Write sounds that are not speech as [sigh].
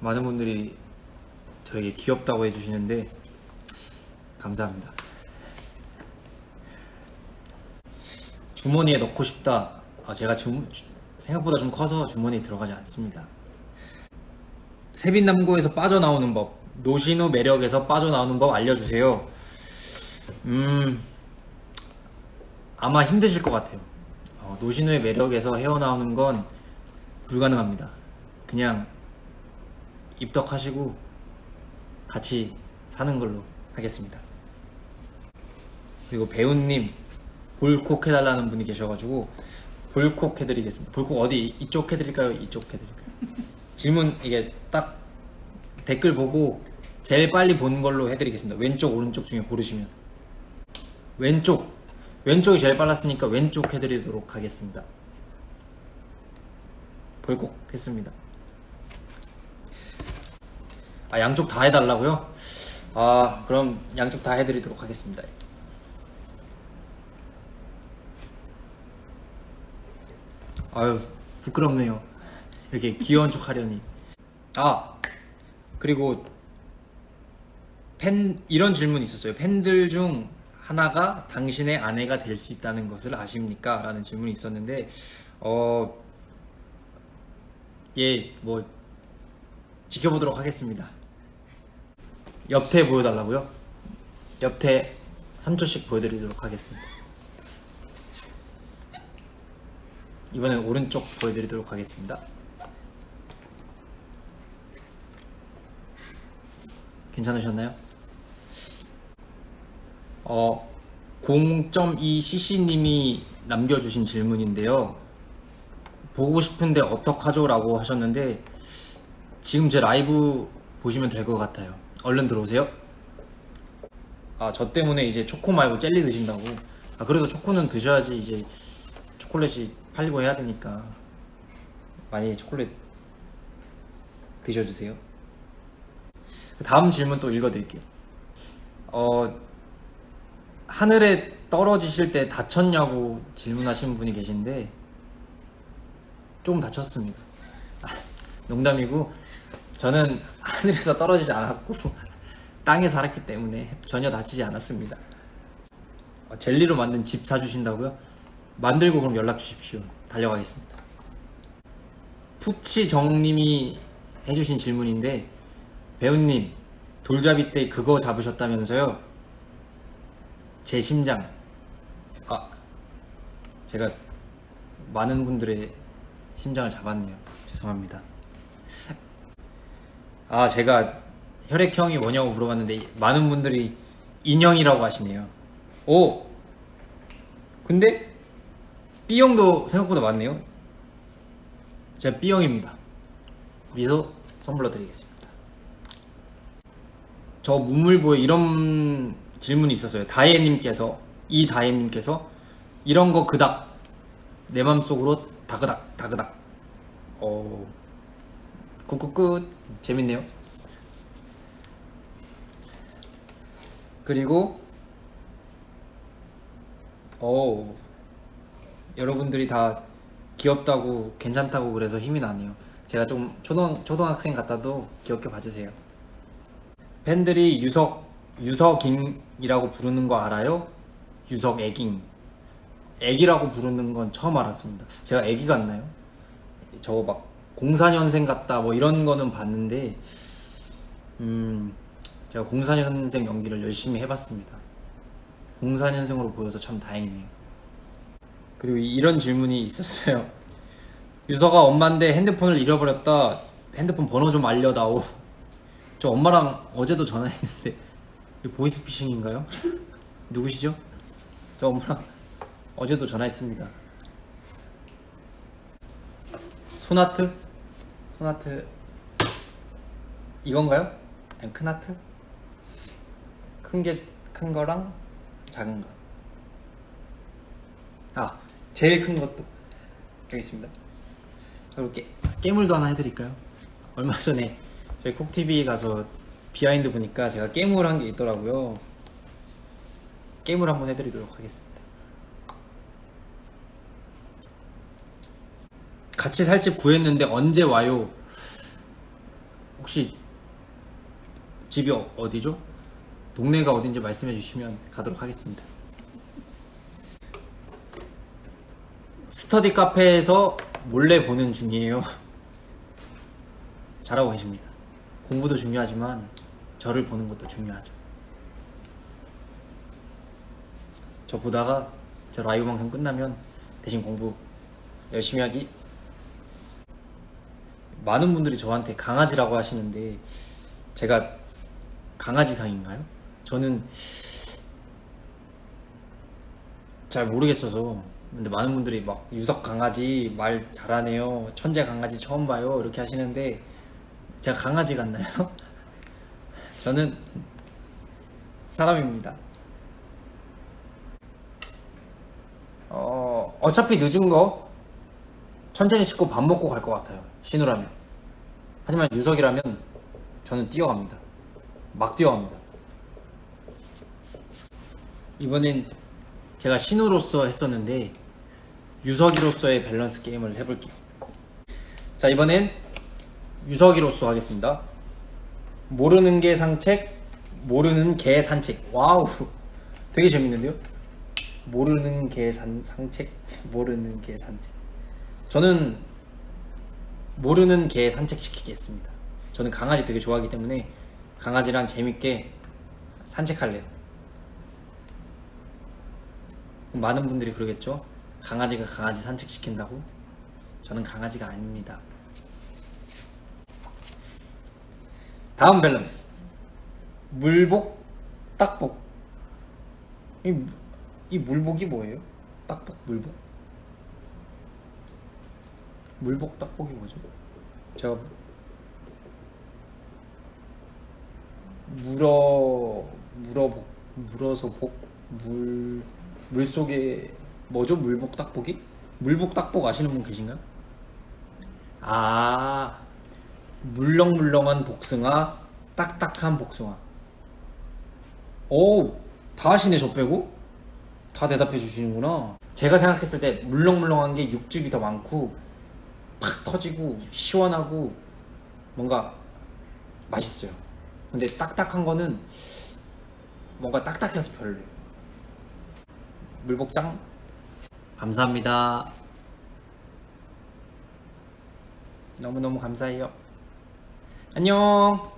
많은 분들이 저에게 귀엽다고 해주시는데 감사합니다. 주머니에 넣고 싶다. 아, 제가 주, 주- 생각보다 좀 커서 주머니에 들어가지 않습니다. 세빛남고에서 빠져나오는 법, 노신우 매력에서 빠져나오는 법 알려주세요. 음, 아마 힘드실 것 같아요. 어, 노신우의 매력에서 헤어나오는 건 불가능합니다. 그냥 입덕하시고 같이 사는 걸로 하겠습니다. 그리고 배우님 볼콕 해달라는 분이 계셔가지고 볼콕 해드리겠습니다. 볼콕 어디 이쪽 해드릴까요? 이쪽 해드릴까요? [laughs] 질문 이게 딱 댓글 보고 제일 빨리 본 걸로 해드리겠습니다. 왼쪽 오른쪽 중에 고르시면 왼쪽 왼쪽이 제일 빨랐으니까 왼쪽 해드리도록 하겠습니다. 볼콕 했습니다. 아 양쪽 다 해달라고요? 아 그럼 양쪽 다 해드리도록 하겠습니다. 아유 부끄럽네요. 이렇게 귀여운 척 하려니. 아 그리고 팬 이런 질문이 있었어요. 팬들 중 하나가 당신의 아내가 될 수 있다는 것을 아십니까? 라는 질문이 있었는데 어 예, 뭐 지켜보도록 하겠습니다. 옆태 보여달라고요? 옆태 3초씩 보여드리도록 하겠습니다. 이번엔 오른쪽 보여드리도록 하겠습니다. 괜찮으셨나요? 어, 0.2cc님이 남겨주신 질문인데요. 보고 싶은데 어떡하죠? 라고 하셨는데, 지금 제 라이브 보시면 될 것 같아요. 얼른 들어오세요. 아, 저 때문에 이제 초코 말고 젤리 드신다고. 아, 그래도 초코는 드셔야지 이제 초콜릿이 팔리고 해야 되니까. 많이 초콜릿 드셔주세요. 그 다음 질문 또 읽어드릴게요. 어, 하늘에 떨어지실 때 다쳤냐고 질문하신 분이 계신데, 조금 다쳤습니다. 아, 농담이고, 저는 하늘에서 떨어지지 않았고, [laughs] 땅에 살았기 때문에 전혀 다치지 않았습니다. 어, 젤리로 만든 집 사주신다고요? 만들고 그럼 연락 주십시오. 달려가겠습니다. 푸치정님이 해주신 질문인데, 배우님, 돌잡이 때 그거 잡으셨다면서요? 제 심장. 아, 제가 많은 분들의 심장을 잡았네요. 죄송합니다. 아, 제가 혈액형이 뭐냐고 물어봤는데 많은 분들이 인형이라고 하시네요. 오! 근데 B형도 생각보다 많네요. 제가 B형입니다. 미소 선물로 드리겠습니다. 저 문물보에 이런 질문이 있었어요. 다혜님께서 이 다혜님께서 이런 거 그닥 내 맘속으로 다그닥 다그닥 어 굿굿굿 재밌네요. 그리고 어 여러분들이 다 귀엽다고 괜찮다고 그래서 힘이 나네요. 제가 좀 초등 초등학생 같아도 귀엽게 봐주세요. 팬들이 유석 유석잉이라고 부르는 거 알아요? 유석 애깅 애기라고 부르는 건 처음 알았습니다. 제가 애기 같나요? 저거 막 04년생 같다 뭐 이런 거는 봤는데 음 제가 04년생 연기를 열심히 해봤습니다. 04년생으로 보여서 참 다행이네요. 그리고 이- 이런 질문이 있었어요. [laughs] 유서가 엄마인데 핸드폰을 잃어버렸다. 핸드폰 번호 좀 알려다오. [laughs] 저 엄마랑 어제도 전화했는데 보이스피싱인가요? [laughs] 누구시죠? 저 엄마랑 어제도 전화했습니다. 손하트? 손하트 이건가요? 아니 큰 하트? 큰 게 큰 거랑 작은 거. 아 제일 큰 것도 여기 있습니다. 그리고 게, 깨물도 하나 해드릴까요? 얼마 전에 저희 콕TV 가서 비하인드 보니까 제가 깨물 한 게 있더라고요. 깨물 한번 해드리도록 하겠습니다. 같이 살 집 구했는데 언제 와요? 혹시 집이 어- 어디죠? 동네가 어딘지 말씀해 주시면 가도록 하겠습니다. 스터디 카페에서 몰래 보는 중이에요. [laughs] 잘하고 계십니다. 공부도 중요하지만 저를 보는 것도 중요하죠. 저 보다가 저 라이브 방송 끝나면 대신 공부 열심히 하기. 많은 분들이 저한테 강아지라고 하시는데 제가 강아지상인가요? 저는 잘 모르겠어서 근데 많은 분들이 막 유석 강아지 말 잘하네요 천재 강아지 처음 봐요 이렇게 하시는데 제가 강아지 같나요? [laughs] 저는 사람입니다 어, 어차피 늦은 거 천천히 씻고 밥 먹고 갈 것 같아요 신우라면 하지만 유석이라면 저는 뛰어갑니다 막 뛰어갑니다 이번엔 제가 신우로서 했었는데 유석이로서의 밸런스 게임을 해볼게요. 자 이번엔 유석이로서 하겠습니다. 모르는 게 산책, 모르는 개 산책. 와우, 되게 재밌는데요? 모르는 개 산, 산책, 모르는 개 산책. 저는 모르는 개 산책 시키겠습니다. 저는 강아지 되게 좋아하기 때문에 강아지랑 재밌게 산책할래요. 많은 분들이 그러겠죠. 강아지가 강아지 산책시킨다고? 저는 강아지가 아닙니다. 다음 밸런스. 물복, 딱복. 이, 무- 이 물복이 뭐예요? 딱복, 물복? 물복, 딱복이 뭐죠? 제가 물어, 물어복, 물어서 복, 물, 물 속에 뭐죠? 물복 딱복이? 물복 딱복 아시는 분 계신가요? 아, 물렁물렁한 복숭아, 딱딱한 복숭아. 오, 다 하시네, 저 빼고? 다 대답해 주시는구나. 제가 생각했을 때 물렁물렁한 게 육즙이 더 많고, 팍 터지고, 시원하고, 뭔가 맛있어요. 근데 딱딱한 거는 뭔가 딱딱해서 별로예요. 물복장 감사합니다. 너무너무 감사해요. 안녕.